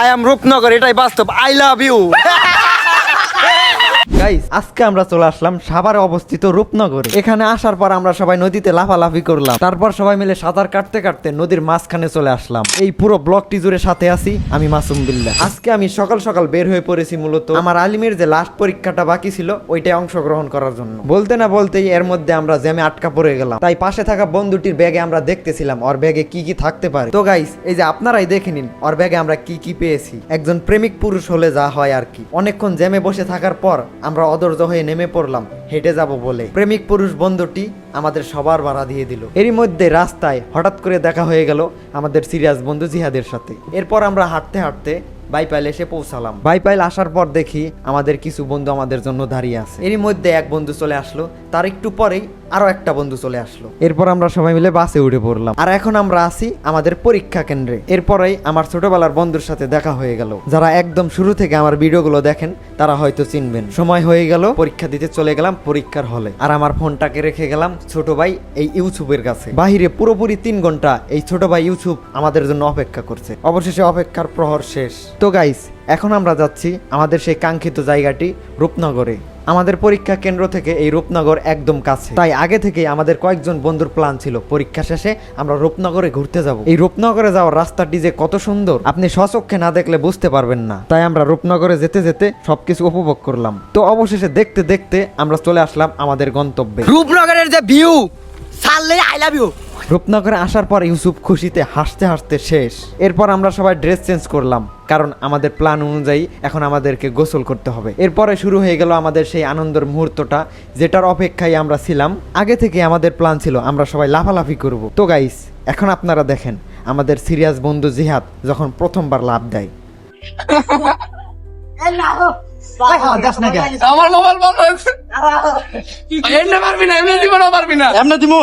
I am Rupnagar এটাই বাস্তব I love you guys আজকে আমরা চলে আসলাম সাভারে অবস্থিত রূপনগরে। এখানে আসার পর আমরা সবাই নদীতে লাফালাফি করলাম। তারপর সবাই মিলে সাঁতার কাটতে কাটতে নদীর মাঝখানে চলে আসলাম। এই পুরো ব্লকটি জুড়ে সাথে আছি আমি মাসুম বিল্লাহ। আজকে আমি সকাল সকাল বের হয়ে পড়েছি মূলত আমার আলিমের যে লাস্ট পরীক্ষাটা বাকি ছিল ওইটাই অংশগ্রহণ করার জন্য। বলতে না বলতেই এর মধ্যে আমরা জ্যামে আটকা পড়ে গেলাম। তাই পাশে থাকা বন্ধুটির ব্যাগে আমরা দেখতেছিলাম ওর ব্যাগে কি কি থাকতে পারে। তো গাইস এই যে আপনারাই দেখে নিন, ওর ব্যাগে আমরা কি কি পেয়েছি। একজন প্রেমিক পুরুষ হলে যা হয় আর কি। অনেকক্ষণ জ্যামে বসে থাকার পর আমরা অদর্য হয়ে নেমে পড়লাম, হেঁটে যাব বলে। প্রেমিক পুরুষ বন্ধুটি আমাদের সবার বাড়া দিয়ে দিল। এরই মধ্যে রাস্তায় হঠাৎ করে দেখা হয়ে গেল আমাদের সিরিয়াস বন্ধু জিহাদের সাথে। এরপর আমরা হাঁটতে হাঁটতে বাইপাইল এসে পৌঁছালাম। বাইপাইল আসার পর দেখি আমাদের কিছু বন্ধু আমাদের জন্য দাঁড়িয়ে আছে। এরই মধ্যে এক বন্ধু চলে আসলো। তার একটু পরেই আরও একটা বন্ধু চলে আসলো। এরপর আমরা সবাই মিলে বাসে উঠে পড়লাম। আর এখন আমরা আছি আমাদের পরীক্ষা কেন্দ্রে। এরপরেই আমার ছোটবেলার বন্ধুর সাথে দেখা হয়ে গেল। যারা একদম শুরু থেকে আমার ভিডিওগুলো দেখেন তারা হয়তো চিনবেন। সময় হয়ে গেল পরীক্ষা দিতে চলে গেলাম পরীক্ষার হলে। আর আমার ফোনটাকে রেখে গেলাম ছোট ভাই এই ইউটিউবের কাছে। বাহিরে পুরোপুরি তিন ঘণ্টা এই ছোট ভাই ইউটিউব আমাদের জন্য অপেক্ষা করছে। অবশেষে অপেক্ষার প্রহর শেষ। তো গাইস এখন আমরা যাচ্ছি আমাদের সেই কাঙ্ক্ষিত জায়গাটি রূপনগরে। আমাদের পরীক্ষা কেন্দ্র থেকে এই রূপনগর একদম কাছে। তাই আগে থেকে আমাদের কয়েকজন বন্ধুর প্ল্যান ছিল, পরীক্ষা শেষে আমরা রূপনগরে ঘুরতে যাব। এই রূপনগরে যাওয়ার রাস্তাটি যে কত সুন্দর, আপনি স্বচক্ষে না দেখলে বুঝতে পারবেন না। তাই আমরা রূপনগরে যেতে যেতে সবকিছু উপভোগ করলাম। তো অবশেষে দেখতে দেখতে আমরা চলে আসলাম আমাদের গন্তব্যে। রূপনগরের যে ভিউ সারলে আই লাভ ইউ রূপনগরে আসার পর ইউসুফ খুশিতে হাসতে হাসতে শেষ। এরপর আমরা সবাই ড্রেস চেঞ্জ করলাম কারণ আমাদের প্ল্যান অনুযায়ী এখন আমাদেরকে গোসল করতে হবে। এরপরে শুরু হয়ে গেল আমাদের সেই আনন্দের মুহূর্তটা যেটার অপেক্ষায় আমরা ছিলাম। আগে থেকে আমাদের প্ল্যান ছিল আমরা সবাই লাফালাফি করব। তো গাইস এখন আপনারা দেখেন আমাদের সিরিয়াস বন্ধু জিহাদ যখন প্রথমবার লাভ দেয়। আমার মোবাইল বন্ধ হয়েছে। এমনি পারবি না এমনি দিব না পারবি না। এমনি দিমু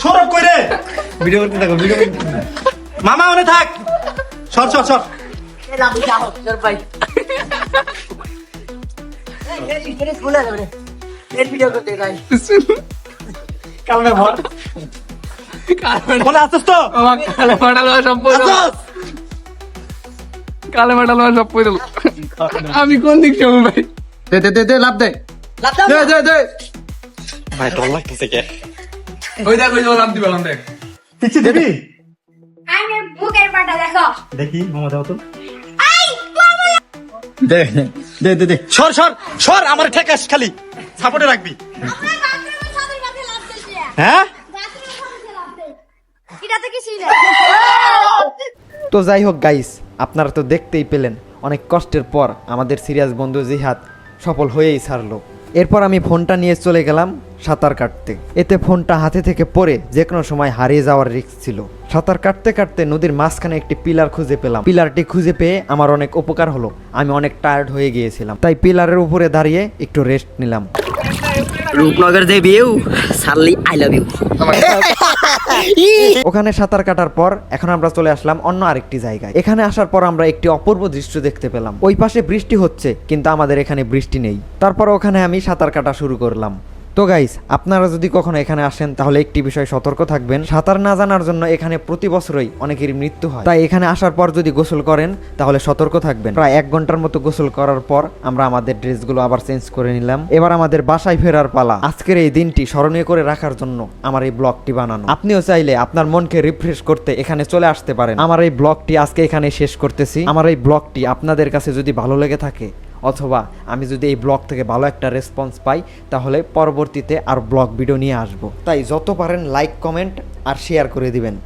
সরব কই রে? ভিডিও করতে থাকো ভিডিও করতে মামা ওনে থাক। সর সর সর। কালমে ভর। কালে বলে আসছ তো? মাটালো সব কালে মাটালো সব পড়ে আমি কোন দিক যাব ভাই? দে দে দে দে লাভ দে। লাভ দে দে দে। ভাই ডর লাগতেছে কে? ওই দেখ ওই যে ও লাভ দিবে লাভ দেখ। পিছি দিবি? আমি বুকের পাটা দেখো। দেখি মামা দাও তো। দে দে দে দে সর সর সর আমার ঠেকাস খালি। সাপোর্টে রাখবি। হ্যাঁ? তো যাই হোক গাইস আপনারা তো দেখতেই পেলেন অনেক কষ্টের পর আমাদের সিরিয়াস বন্ধু জিহাদ সফল হয়েই ছাড়লো। এরপর আমি ফোনটা নিয়ে চলে গেলাম সাঁতার কাটতে। এতে ফোনটা হাতে থেকে পড়ে যে কোনো সময় হারিয়ে যাওয়ার রিস্ক ছিল। সাঁতার কাটতে কাটতে নদীর মাঝখানে একটি পিলার খুঁজে পেলাম। পিলারটি খুঁজে পেয়ে আমার অনেক উপকার হলো। আমি অনেক টায়ার্ড হয়ে গিয়েছিলাম। তাই পিলারের উপরে দাঁড়িয়ে একটু রেস্ট নিলাম। রূপনগর যে ভিউ সারলি আই লাভ ইউ ওখানে সাঁতার কাটার পর এখন আমরা চলে আসলাম অন্য আরেকটি জায়গায়। এখানে আসার পর আমরা একটি অপূর্ব দৃশ্য দেখতে পেলাম। ওই পাশে বৃষ্টি হচ্ছে, কিন্তু আমাদের এখানে বৃষ্টি নেই। তারপর ওখানে আমি সাঁতার কাটা শুরু করলাম। তো গাইস আপনারা যদি কখনো এখানে আসেন, তাহলে একটি বিষয় সতর্ক থাকবেন। সাঁতার না জানার জন্য এখানে প্রতি বছরই অনেকেরই মৃত্যু হয়। তাই এখানে আসার পর যদি গোসল করেন, তাহলে সতর্ক থাকবেন। প্রায় এক ঘণ্টার মতো গোসল করার পর আমরা আমাদের ড্রেসগুলো আবার চেঞ্জ করে নিলাম। এবার আমাদের বাসায় ফেরার পালা। আজকের এই দিনটি স্মরণীয় করে রাখার জন্য আমার এই ব্লগটি বানানো। আপনিও চাইলে আপনার মনকে রিফ্রেশ করতে এখানে চলে আসতে পারেন। আমার এই ব্লগটি আজকে এখানে শেষ করতেছি। আমার এই ব্লগটি আপনাদের কাছে যদি ভালো লেগে থাকে অথবা আমি যদি এই ব্লগ থেকে ভালো একটা রেসপন্স পাই, তাহলে পরবর্তীতে আর ব্লগ ভিডিও নিয়ে আসব। তাই যত পারেন লাইক কমেন্ট আর শেয়ার করে দিবেন।